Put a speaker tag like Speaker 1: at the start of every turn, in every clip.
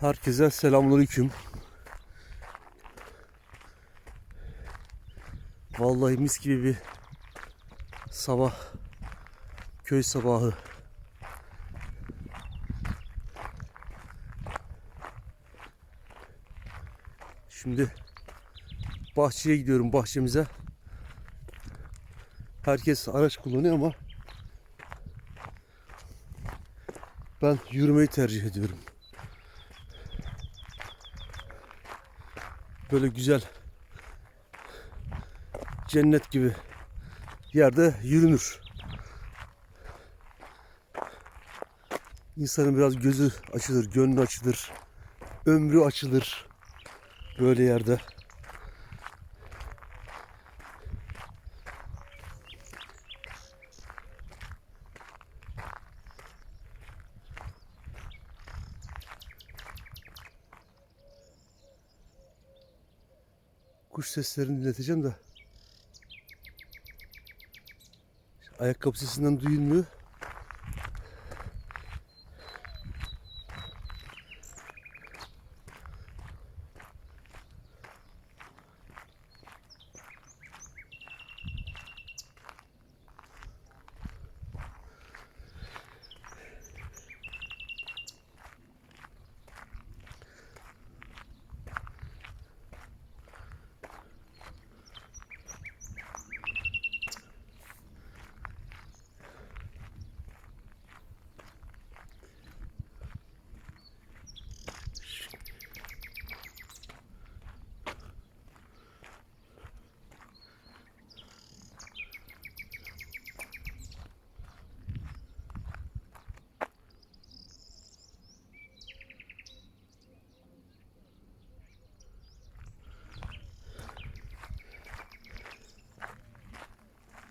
Speaker 1: Herkese selamünaleyküm. Vallahi mis gibi bir sabah köy sabahı. Şimdi bahçeye gidiyorum bahçemize. Herkes araç kullanıyor ama ben yürümeyi tercih ediyorum. Böyle güzel cennet gibi yerde yürünür. İnsanın biraz gözü açılır, gönlü açılır, ömrü açılır böyle yerde. Kuş seslerini dinleteceğim de ayakkabı sesinden duyulmuyor.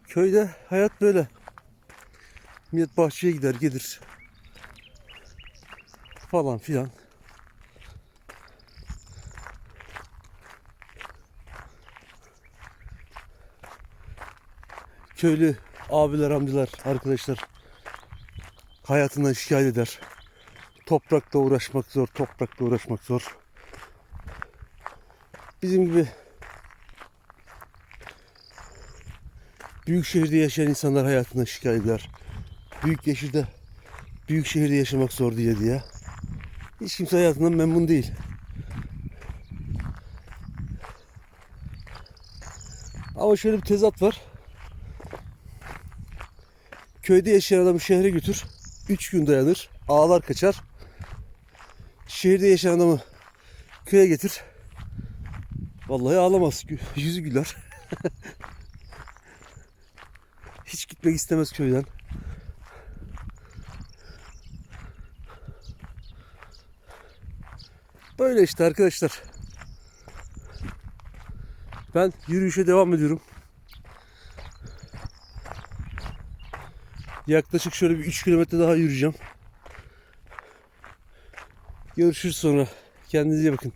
Speaker 1: Köyde hayat böyle. Millet bahçeye gider gelir. Falan filan. Köylü abiler, amcalar, arkadaşlar hayatından şikayet eder. Toprakla uğraşmak zor, toprakla uğraşmak zor. Bizim gibi büyük şehirde yaşayan insanlar hayatından şikayet eder. Büyük şehirde büyük şehirde yaşamak zor diye diye. Hiç kimse hayatından memnun değil. Ama şöyle bir tezat var. Köyde yaşayan adamı şehre götür. Üç gün dayanır. Ağlar kaçar. Şehirde yaşayan adamı köye getir. Vallahi ağlamaz. Yüzü güler. Hiç gitmek istemez köyden. Böyle işte arkadaşlar. Ben yürüyüşe devam ediyorum. Yaklaşık şöyle bir 3 kilometre daha yürüyeceğim. Görüşürüz sonra. Kendinize bakın.